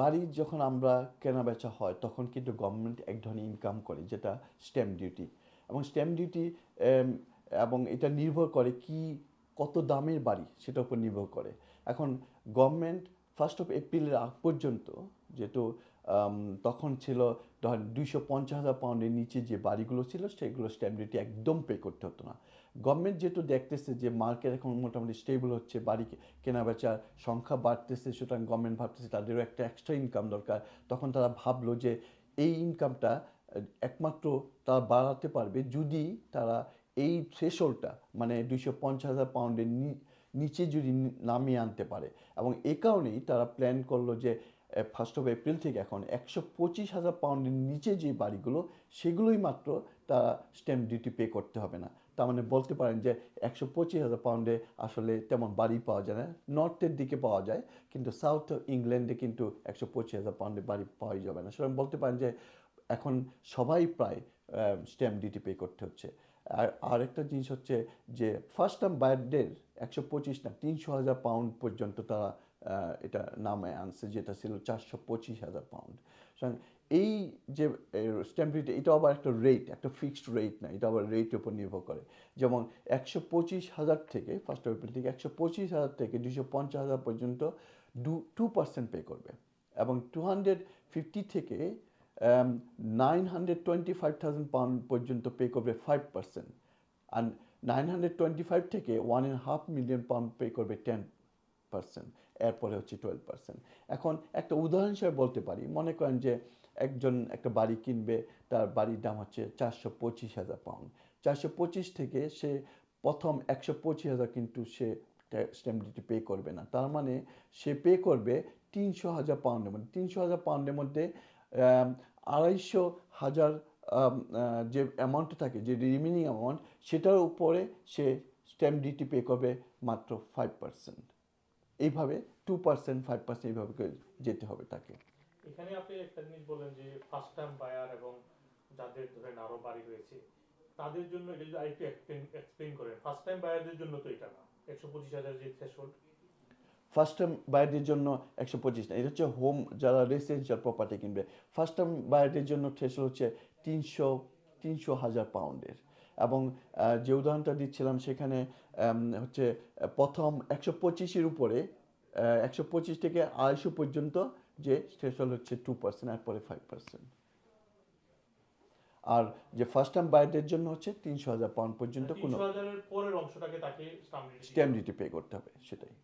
বাড়ি যখন আমরা কেনা বেচা হয়, তখন কিন্তু গভর্নমেন্ট এক ধরনের ইনকাম করে, যেটা স্ট্যাম্প ডিউটি এবং স্ট্যাম্প ডিউটি এবং এটা নির্ভর করে কি, কত দামের বাড়ি, সেটার উপর নির্ভর করে। এখন গভর্নমেন্ট ফার্স্ট অফ এপ্রিলের আগ পর্যন্ত যেহেতু তখন ছিল দুইশো পঞ্চাশ হাজার পাউন্ডের নিচে যে বাড়িগুলো ছিল, সেগুলো স্ট্যাম্প ডিউটি একদম পে করতে হতো না। গভর্নমেন্ট যেহেতু দেখতেছে যে মার্কেট এখন মোটামুটি স্টেবল হচ্ছে, বাড়ি কে- কেনা বেচার সংখ্যা বাড়তেছে, সুতরাং গভর্নমেন্ট ভাবতেছে তাদেরও একটা এক্সট্রা ইনকাম দরকার। তখন তারা ভাবলো যে এই ইনকামটা একমাত্র তারা বাড়াতে পারবে যদি তারা এই থ্রেশোল্ডটা মানে দুইশো পঞ্চাশ হাজার পাউন্ডের নিচে যদি নামিয়ে আনতে পারে। এবং এ কারণেই তারা প্ল্যান করল যে ফার্স্ট অফ এপ্রিল থেকে এখন একশো পঁচিশ হাজার পাউন্ডের নিচে যে বাড়িগুলো, সেগুলোই মাত্র তারা স্ট্যাম্প ডিউটি পে করতে হবে না। তার মানে বলতে পারেন যে একশো পঁচিশ হাজার পাউন্ডে আসলে তেমন বাড়ি পাওয়া যায় না। নর্থের দিকে পাওয়া যায়, কিন্তু সাউথ ইংল্যান্ডে কিন্তু একশো পঁচিশ হাজার পাউন্ডে বাড়ি পাওয়াই যাবে না। সুতরাং বলতে পারেন যে এখন সবাই প্রায় স্ট্যাম্প ডিউটি পে করতে হচ্ছে। আর আরেকটা জিনিস হচ্ছে যে ফার্স্ট টাইম বায়ারদের একশো পঁচিশ না, তিনশো হাজার পাউন্ড পর্যন্ত তারা এটা নামে আনছে, যেটা ছিল চারশো পঁচিশ হাজার পাউন্ড সুতরাং এই যে স্ট্যাম্প ডিউটি এটা আবার একটা রেট একটা ফিক্সড রেট না, এটা আবার রেটের উপর নির্ভর করে। যেমন একশো পঁচিশ হাজার থেকে ফার্স্ট এপ্রিল থেকে একশো পঁচিশ হাজার থেকে দুশো পঞ্চাশ হাজার পর্যন্ত দু টু পার্সেন্ট পে করবে। এবং টু হান্ড্রেড ফিফটি থেকে nine hundred twenty five thousand pound পর্যন্ত পে করবে ফাইভ পার্সেন্ট আর নাইন হান্ড্রেড টোয়েন্টি ফাইভ থেকে one and half million pound pay করবে টেন পার্সেন্ট এরপরে হচ্ছে টুয়েলভ পার্সেন্ট এখন একটা উদাহরণ হিসেবে বলতে পারি, মনে করেন যে একজন একটা বাড়ি কিনবে, তার বাড়ির দাম হচ্ছে চারশো পঁচিশ হাজার পাউন্ড চারশো পঁচিশ থেকে সে প্রথম একশো পঁচিশ হাজার কিন্তু সে স্ট্যাম্প ডিউটি পে করবে না। তার মানে সে পে করবে তিনশো হাজার পাউন্ডের মধ্যে। তিনশো হাজার পাউন্ডের মধ্যে আড়াইশো হাজার যে অ্যামাউন্টটা থাকে, যে রিমেনিং অ্যামাউন্ট সেটার উপরে সে স্ট্যাম্প ডিউটি পে করবে মাত্র ফাইভ পার্সেন্ট এইভাবে টু পার্সেন্ট ফাইভ পার্সেন্ট এইভাবে যেতে হবে তাকে। এখানে আপনি একটা জিনিস বলেন যে ফার্স্ট টাইম বায়ার এবং যাদের ধরেন আরও বাড়ি রয়েছে তাদের জন্য এটা যদি আরেকটু এক্সপ্লেন করেন। ফার্স্ট টাইম বায়ারদের জন্য তো এটা না একশো পঁচিশ হাজার যে থ্রেশহোল্ড ফার্স্ট টাইম বায়ারদের জন্য একশো পঁচিশ না এটা হচ্ছে হোম যারা রেসিডেন্সিয়াল প্রপার্টি কিনবে। ফার্স্ট টাইম বায়ারদের জন্য থ্রেশল হচ্ছে তিনশো তিনশো হাজার পাউন্ডের এবং যে উদাহরণটা দিচ্ছিলাম সেখানে হচ্ছে প্রথম একশো পঁচিশের উপরে একশো পঁচিশ থেকে আড়াইশো পর্যন্ত যে থ্রেশল হচ্ছে টু পার্সেন্ট এরপরে ফাইভ পার্সেন্ট আর যে ফার্স্ট টাইম বায়ারদের জন্য হচ্ছে তিনশো হাজার পাউন্ড পর্যন্ত কোনো স্ট্যাম্প ডিউটি পে করতে হবে সেটাই।